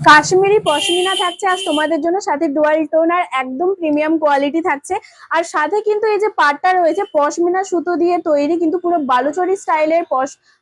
কাশ্মীরি পশমিনা থাকছে আর তোমাদের জন্য সাথে ডুয়াল টোন আর একদম প্রিমিয়াম কোয়ালিটি থাকছে। আর সাথে কিন্তু এই যে পাটটা রয়েছে, পশমিনা সুতো দিয়ে তৈরি কিন্তু পুরো বালুচরি স্টাইলের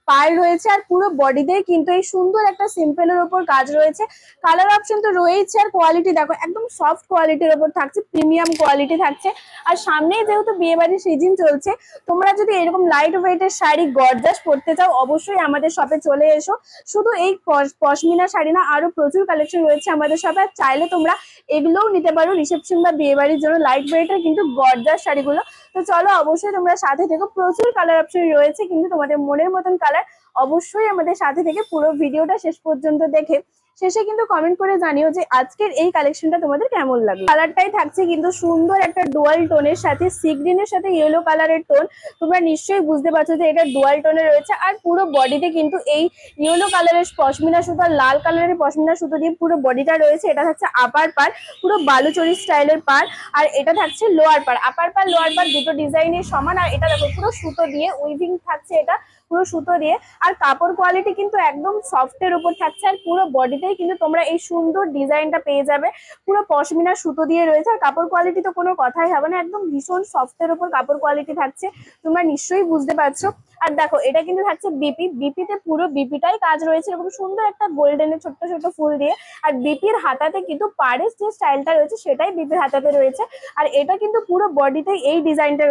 পার রয়েছে আর পুরো বডিতে কিন্তু এই সুন্দর একটা সিম্পলের ওপর কাজ রয়েছে। কালার অপশন তো রয়েছে আর কোয়ালিটি দেখো, একদম সফট কোয়ালিটির ওপর থাকছে প্রিমিয়াম কোয়ালিটি থাকছে। আর সামনেই যেহেতু বিয়ে বাড়ির সিজন চলছে, তোমরা যদি এরকম লাইট ওয়েটের শাড়ি গর্জাস পরতে চাও, অবশ্যই আমাদের শপে চলে এসো। শুধু এই পশ- পশমিনা শাড়ি না, আরও প্রচুর কালেকশন রয়েছে আমাদের শপে আর চাইলে তোমরা এগুলোও নিতে পারো রিসেপশন বা বিয়ে বাড়ির জন্য লাইট ওয়েটের কিন্তু গর্জাস শাড়িগুলো। তো চলো অবশ্যই তোমরা সাথে থেকে। প্রচুর কালার অপশন রয়েছে, কিন্তু তোমাদের মনের মতন কালার অবশ্যই আমাদের সাথে থেকে পুরো ভিডিওটা শেষ পর্যন্ত দেখে শেষে কিন্তু কমেন্ট করে জানিও যে আজকের এই কালেকশনটা তোমাদের কেমন লাগল? কালারটাই থাকছে কিন্তু সুন্দর একটা ডুয়াল টোনের সাথে সি গ্রিনের সাথে ইয়েলো কালারের টোন তোমরা নিশ্চয়ই বুঝতে পারছ যে এটা ডুয়াল টোনে রয়েছে আর পুরো বডিতে কিন্তু এই ইয়েলো কালারের পশমিনা সুতো আর লাল কালারের পশমিনা সুতো দিয়ে পুরো বডিটা রয়েছে। এটা থাকছে আপার পার পুরো বালুচরি স্টাইলের পার আর এটা থাকছে লোয়ার পার আপার পার লোয়ার পার দুটো ডিজাইনের সমান আর এটা দেখো পুরো সুতো দিয়ে উইভিং থাকছে এটা। পুরো সুতো দিয়ে, আর কাপড় কোয়ালিটি কিন্তু একদম সফটের উপর থাকছে, আর পুরো বডিতেই কিন্তু তোমরা এই সুন্দর ডিজাইনটা পেয়ে যাবে। পুরো পশমিনা সুতো দিয়ে রয়েছে, আর কাপড় কোয়ালিটি তো কোনো কথাই হবে না, একদম ভীষণ সফটের উপর কাপড় কোয়ালিটি থাকছে, তোমরা নিশ্চয়ই বুঝতে পারছ। আর দেখো, এটা কিন্তু থাকছে বিপি বিপিতে পুরো বিপিটাই কাজ রয়েছে এরকম সুন্দর একটা গোল্ডেনের ছোট্ট ছোট্ট ফুল দিয়ে, আর বিপির হাতাতে কিন্তু পাড়ের যে স্টাইলটা রয়েছে, সেটাই বিপির হাতাতে রয়েছে, আর এটা কিন্তু পুরো বডিতে এই ডিজাইনটা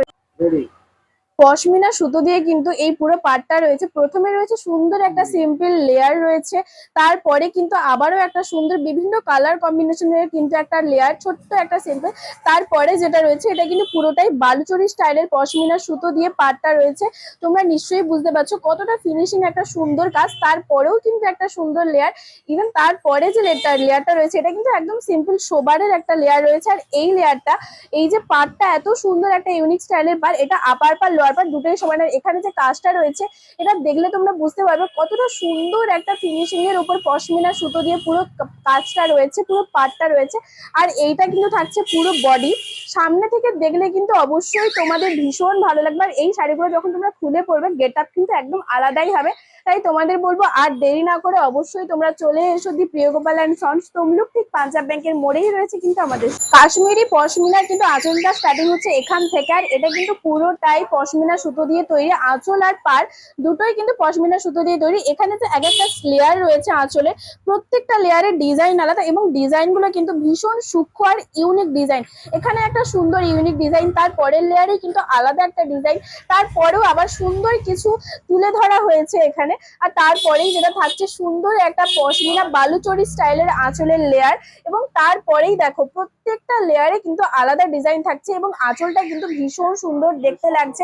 পশমিনা সুতো দিয়ে কিন্তু এই পুরো পাটটা রয়েছে। প্রথমে রয়েছে সুন্দর একটা সিম্পল লেয়ার রয়েছে। তারপরে কিন্তু আবারও একটা সুন্দর বিভিন্ন কালার কম্বিনেশনের কিন্তু একটা লেয়ার ছোট্ট একটা সিম্পল তারপরে যেটা রয়েছে এটা কিন্তু পুরোটাই বালুচরি স্টাইলের পশমিনা সুতো দিয়ে পাটটা রয়েছে। তোমরা নিশ্চয়ই বুঝতে পারছ কতটা ফিনিশিং একটা সুন্দর কাজ। তারপরেও কিন্তু একটা সুন্দর লেয়ার ইভেন তারপরে যে লেয়ারটা লেয়ারটা রয়েছে এটা কিন্তু একদম সিম্পল সোবারের একটা লেয়ার রয়েছে। আর এই লেয়ারটা এই যে পাটটা এত সুন্দর একটা ইউনিক স্টাইলের পার এটা আপার পার লোয়ার পর দুটোই সময় আর এখানে যে কাজটা রয়েছে, এটা দেখলে তোমরা বুঝতে পারবে কতটা সুন্দর একটা ফিনিশিং এর উপর পশমিনা সুতো দিয়ে পুরো কাজটা রয়েছে, পুরো পাটটা রয়েছে। আর এইটা কিন্তু থাকছে পুরো বডি সামনে থেকে দেখলে কিন্তু অবশ্যই তোমাদের ভীষণ ভালো লাগবে। আর এই শাড়িগুলো যখন তোমরা খুলে পড়বে গেট আপ কিন্তু একদম আলাদাই হবে। তাই তোমাদের বলব আর দেরি না করে অবশ্যই তোমরা চলে এসো the Priyagopal and sons Tamluk. ঠিক পাঞ্জাব ব্যাংকের মোড়েই রয়েছে কিন্তু আমাদের কাশ্মীরি পশমিনার কিন্তু আঁচলটা স্টার্টিং হচ্ছে এখান থেকে। আর এটা কিন্তু পুরোটাই পশমিনা সুতো দিয়ে তৈরি আঁচল আর পার দুটোই কিন্তু পশমিনা সুতো দিয়ে তৈরি। এখানে যে এক একটা লেয়ার রয়েছে আঁচলে, প্রত্যেকটা লেয়ারের ডিজাইন আলাদা এবং ডিজাইনগুলো কিন্তু ভীষণ সূক্ষ্ম আর ইউনিক ডিজাইন এখানে একটা সুন্দর ইউনিক ডিজাইন তার পরের লেয়ারে কিন্তু আলাদা একটা ডিজাইন তারপরেও আবার সুন্দর কিছু তুলে ধরা হয়েছে এখানে। আর তারপরেই যেটা থাকছে সুন্দর একটা পশমিনা বালুচরি স্টাইলের আঁচলের লেয়ার এবং তারপরেই দেখো প্রত্যেকটা লেয়ারে কিন্তু আলাদা ডিজাইন থাকছে এবং আঁচলটা কিন্তু ভীষণ সুন্দর দেখতে লাগছে।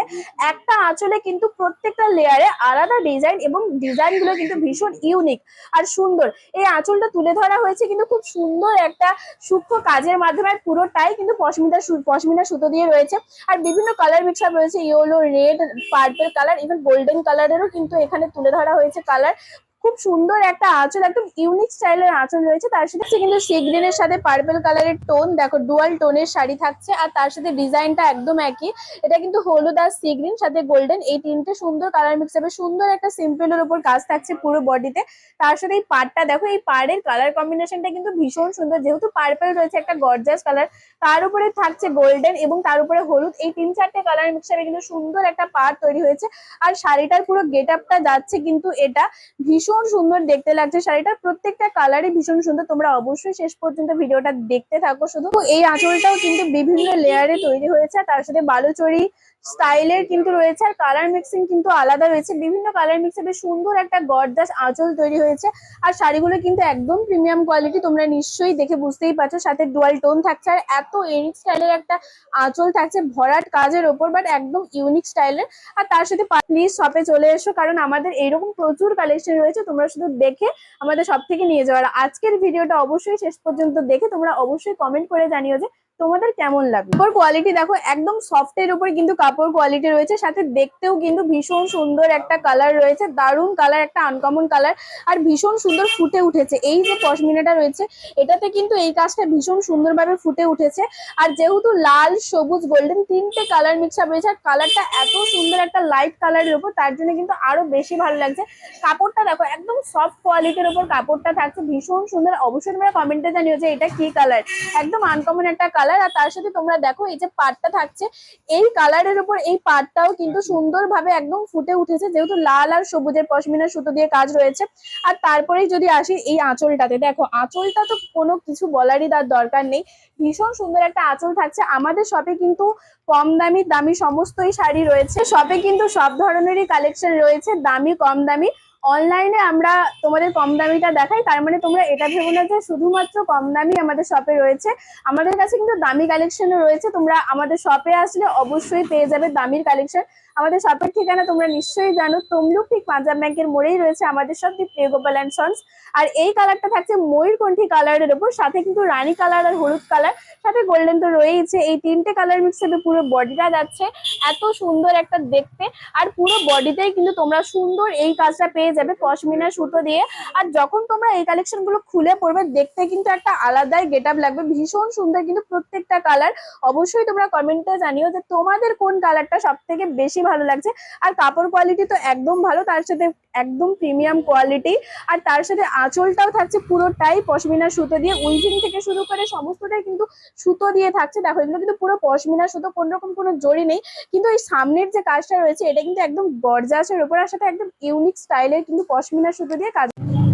একটা আঁচলে কিন্তু প্রত্যেকটা লেয়ারে আলাদা ডিজাইন এবং ডিজাইনগুলো কিন্তু ভীষণ ইউনিক আর সুন্দর। এই আঁচলটা তুলে ধরা হয়েছে কিন্তু খুব সুন্দর একটা সূক্ষ্ম কাজের মাধ্যমে পুরোটাই কিন্তু পশমিনা পশমিনা সুতো দিয়ে রয়েছে। আর বিভিন্ন কালার মিক্স আপ রয়েছে yellow red purple colour even golden কালারেরও কিন্তু এখানে তুলে ধরা হয়েছে কালার খুব সুন্দর একটা আঁচল, একদম ইউনিক স্টাইলের আঁচল রয়েছে। তার সাথে কিন্তু সি গ্রিনের সাথে পার্পল কালারের টোন দেখো ডুয়াল টোনের শাড়ি থাকছে আর তার সাথে ডিজাইনটা একদম একই। এটা কিন্তু হলুদ আর সি গ্রিন সাথে গোল্ডেন এই তিনটে সুন্দর কালার মিক্স হবে। সুন্দর একটা সিম্পলের উপর কাজ থাকছে পুরো বডিতে তার সাথে এই পাড়টা, দেখো, এই পাড়ের কালার কম্বিনেশনটা কিন্তু ভীষণ সুন্দর। যেহেতু পার্পেল রয়েছে, একটা গর্জাস কালার তার উপরে থাকছে গোল্ডেন এবং তার উপরে হলুদ। এই তিন চারটে কালার মিক্স হবে। কিন্তু সুন্দর একটা পাড় তৈরি হয়েছে। আর শাড়িটার পুরো গেট আপটা যাচ্ছে কিন্তু এটা। ভীষণ সুন্দর দেখতে লাগছে শাড়িটা। প্রত্যেকটা কালারই ভীষণ সুন্দর। তোমরা অবশ্যই শেষ পর্যন্ত ভিডিওটা দেখতে থাকো শুধু। এই আঁচলটাও কিন্তু বিভিন্ন লেয়ারে তৈরি হয়েছে। তার সাথে বালুচরি স্টাইলের কিন্তু রয়েছে আর কালার মিক্সিং কিন্তু আলাদা রয়েছে। বিভিন্ন কালার মিক্সে বেশ সুন্দর একটা গর্দাস আঁচল তৈরি হয়েছে। আর শাড়িগুলো কিন্তু একদম প্রিমিয়াম কোয়ালিটি তোমরা নিশ্চয়ই দেখে বুঝতেই পারছ। সাথে ডুয়াল টোন থাকছে আর এত ইউনিক স্টাইলের একটা আঁচল থাকছে ভরাট কাজের ওপর বাট একদম ইউনিক স্টাইলের আর তার সাথে প্লিজ শপে চলে এসো, কারণ আমাদের এইরকম প্রচুর কালেকশন রয়েছে। তোমরা শুধু দেখে আমাদের সব থেকে নিয়ে যাওয়ার আজকের ভিডিওটা অবশ্যই শেষ পর্যন্ত দেখে তোমরা অবশ্যই কমেন্ট করে জানিও যে তোমাদের কেমন লাগবে কাপড় কোয়ালিটি দেখো, একদম সফট এর উপরে কিন্তু কাপড় কোয়ালিটি রয়েছে, সাথে দেখতেও কিন্তু ভীষণ সুন্দর একটা কালার রয়েছে, দারুণ কালার একটা আনকমন কালার আর ভীষণ সুন্দর ফুটে উঠেছে। এই যে পশমিনাটা রয়েছে, এটাতে কিন্তু এই কাজটা ভীষণ সুন্দরভাবে ফুটে উঠেছে। আর যেহেতু লাল, সবুজ গোল্ডেন তিনটে কালার মিক্স আপ রয়েছে আর কালারটা এত সুন্দর একটা লাইট কালারের উপর, তার জন্য কিন্তু আরও বেশি ভালো লাগছে। কাপড়টা দেখো, একদম সফট কোয়ালিটির উপর কাপড়টা থাকছে, ভীষণ সুন্দর। অবশ্যই তোমরা কমেন্টে জানিও যে এটা কি কালার একদম আনকমন একটা কালার আর তার সাথে তোমরা দেখো এই যে পাটটা থাকছে এই কালারের উপর এই পাটটাও কিন্তু সুন্দরভাবে একদম ফুটে উঠেছে যেহেতু লাল আর সবুজের পশমিনা সুতো দিয়ে কাজ রয়েছে। আর তারপরেই যদি আসি এই আঁচলটাতে দেখো আঁচলটা তো কোনো কিছু বলারই তার দরকার নেই। ভীষণ সুন্দর একটা আঁচল থাকছে। আমাদের শপে কিন্তু কম দামি দামি সমস্তই শাড়ি রয়েছে। শপে কিন্তু সব ধরনেরই কালেকশন রয়েছে দামি কম দামি। অনলাইনে আমরা তোমাদের কম দামিটা দেখাই, তার মানে তোমরা এটা ভেবো না যে শুধুমাত্র কম দামি আমাদের শপে রয়েছে। আমাদের কাছে কিন্তু দামি কালেকশনও রয়েছে, তোমরা আমাদের শপে আসলে অবশ্যই পেয়ে যাবে দামির কালেকশন আমাদের শপের ঠিকানা তোমরা নিশ্চয়ই জানো। তমলুক ঠিক পাঞ্জাব ব্যাংকের মোড়েই রয়েছে আমাদের সব দি প্রিয়গোপাল অ্যান্ড সন্স। আর এই কালারটা থাকছে ময়ূরকণ্ঠী কালারের ওপর, সাথে কিন্তু রানী কালার আর হলুদ কালার সাথে গোল্ডেন তো রয়েইছে। এই তিনটে কালার মিক্স হবে পুরো বডিটা যাচ্ছে। এত সুন্দর একটা দেখতে। আর পুরো বডিতেই কিন্তু তোমরা সুন্দর এই কাজটা পেয়ে যাবে পশমিনা সুতো দিয়ে। আর যখন তোমরা এই কালেকশনগুলো খুলে পড়বে, দেখতে কিন্তু একটা আলাদাই গেট লাগবে। ভীষণ সুন্দর কিন্তু প্রত্যেকটা কালার অবশ্যই তোমরা কমেন্টে জানিও যে তোমাদের কোন কালারটা সব থেকে বেশি ভালো লাগছে। আর কাপড় কোয়ালিটি তো একদম ভালো, তার সাথে একদম প্রিমিয়াম কোয়ালিটি আর তার সাথে আঁচলটাও থাকছে পুরোটাই পশমিনা সুতো দিয়ে। উইভিং থেকে শুরু করে সমস্তটাই কিন্তু সুতো দিয়ে থাকছে। দেখো, এগুলো কিন্তু পুরো পশমিনা সুতো, কোন রকম কোনো জড়ি নেই। কিন্তু এই সামনের যে কাজটা রয়েছে, এটা কিন্তু একদম গর্জাসের উপর, আর সাথে একদম ইউনিক স্টাইলের কিন্তু পশমিনা সুতো দিয়ে কাজ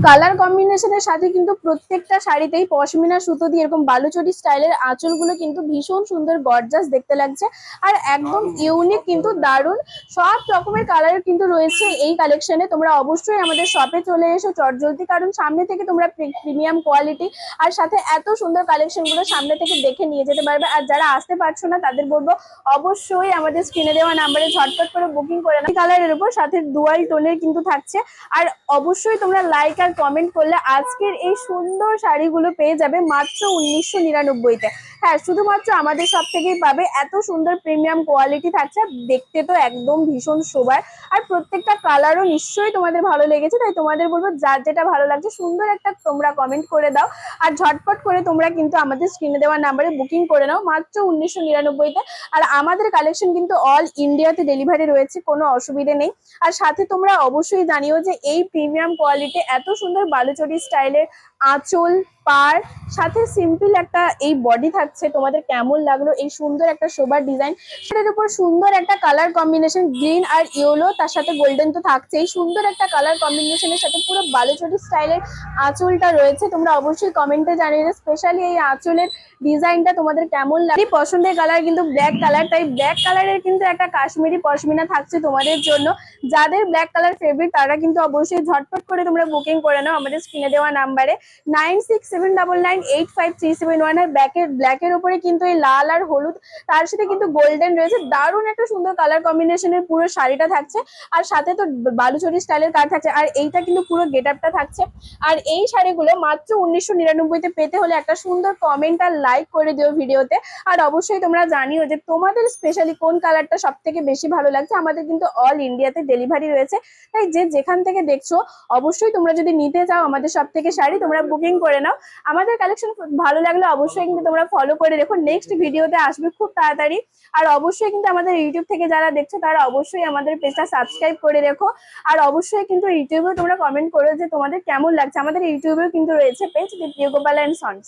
কালার কম্বিনেশনের সাথে কিন্তু প্রত্যেকটা শাড়িতেই পশমিনা সুতো দিয়ে এরকম বালুচরি স্টাইলের আঁচলগুলো কিন্তু ভীষণ সুন্দর গর্জাস দেখতে লাগছে। আর একদম ইউনিক কিন্তু দারুণ। সব রকমের কালার কিন্তু রয়েছে এই কালেকশনে। তোমরা অবশ্যই আমাদের শপে চলে এসো চটজলদি কারণ সামনে থেকে তোমরা প্রিমিয়াম কোয়ালিটি আর সাথে এত সুন্দর কালেকশনগুলো সামনে থেকে দেখে নিয়ে যেতে পারবে। আর যারা আসতে পারছ না তাদের বলব অবশ্যই আমাদের স্ক্রিনে দেওয়া নাম্বারে ঝটপট করে বুকিং করে নাও। কালারের উপর সাথে ডুয়াল টোনের কিন্তু থাকছে। আর অবশ্যই তোমরা লাইক আর কমেন্ট করলে আজকের এই সুন্দর শাড়িগুলো পেয়ে যাবে মাত্র উনিশশো নিরানব্বইতে। হ্যাঁ শুধুমাত্র আমাদের সব থেকেই পাবে। এত সুন্দর প্রিমিয়াম কোয়ালিটি থাকছে আর দেখতে তো একদম ভীষণ শোভার আর প্রত্যেকটা কালারও নিশ্চয়ই তোমাদের ভালো লেগেছে, তাই তোমাদের বলব যার যেটা ভালো লাগছে, সুন্দর একটা তোমরা কমেন্ট করে দাও। আর ঝটপট করে তোমরা কিন্তু আমাদের স্ক্রিনে দেওয়া নাম্বারে বুকিং করে নাও, মাত্র উনিশশো নিরানব্বইতে। আর আমাদের কালেকশন কিন্তু অল ইন্ডিয়াতে ডেলিভারি রয়েছে, কোনো অসুবিধে নেই। আর সাথে তোমরা অবশ্যই জানিও যে এই প্রিমিয়াম কোয়ালিটি এত সুন্দর বালুচরি স্টাইলের আঁচল পার, সাথে সিম্পল একটা এই বডি থাকছে, তোমাদের কেমন লাগল, এই সুন্দর একটা শোভার ডিজাইন সেটার উপর সুন্দর একটা কালার কম্বিনেশন গ্রিন আর ইয়েলো তার সাথে গোল্ডেন তো থাকছেই, সুন্দর একটা কালার কম্বিনেশনের সাথে পুরো বালুচরি স্টাইলের আঁচলটা রয়েছে, তোমরা অবশ্যই কমেন্টে জানিয়ে স্পেশালি এই আঁচলের ডিজাইনটা তোমাদের কেমন লাগে, পছন্দের কালার কিন্তু ব্ল্যাক কালার তাই ব্ল্যাক কালারের কিন্তু একটা কাশ্মীরি পশমিনা থাকছে তোমাদের জন্য, যাদের ব্ল্যাক কালার ফেভারিট তারা কিন্তু অবশ্যই ঝটপট করে তোমরা বুকিং করে নাও আমাদের স্ক্রিনে দেওয়া নাম্বারে nine six seven double nine eight five three seven one আর ব্ল্যাকের ব্ল্যাকের উপরে কিন্তু এই লাল আর হলুদ, তার সাথে কিন্তু গোল্ডেন রয়েছে। দারুণ একটা সুন্দর কালার কম্বিনেশনের পুরো শাড়িটা থাকছে। আর সাথে তো বালুচরি স্টাইলের কার থাকছে। আর এইটা কিন্তু পুরো গেট আপটা থাকছে। আর এই শাড়িগুলো মাত্র উনিশশো নিরানব্বইতে পেতে হলে একটা সুন্দর কমেন্ট আর লাইক করে দিও ভিডিওতে। আর অবশ্যই তোমরা জানিও যে তোমাদের স্পেশালি কোন কালারটা সব থেকে বেশি ভালো লাগছে। আমাদের কিন্তু অল ইন্ডিয়াতে ডেলিভারি রয়েছে। তাই যে যেখান থেকে দেখছ, অবশ্যই তোমরা যদি নিতে চাও আমাদের সব থেকে শাড়ি, তোমরা বুকিং করে নাও। আমাদের কালেকশন ভালো লাগলে অবশ্যই কিন্তু তোমরা ফলো করে দেখো নেক্সট ভিডিওতে আসবে খুব তাড়াতাড়ি। আর অবশ্যই কিন্তু আমাদের ইউটিউব থেকে যারা দেখছ, তারা অবশ্যই আমাদের পেজটা সাবস্ক্রাইব করে রেখো। আর অবশ্যই কিন্তু ইউটিউবেও তোমরা কমেন্ট করো যে তোমাদের কেমন লাগছে। আমাদের ইউটিউবেও কিন্তু রয়েছে পেজ প্রিয় গোপাল অ্যান্ড সন্স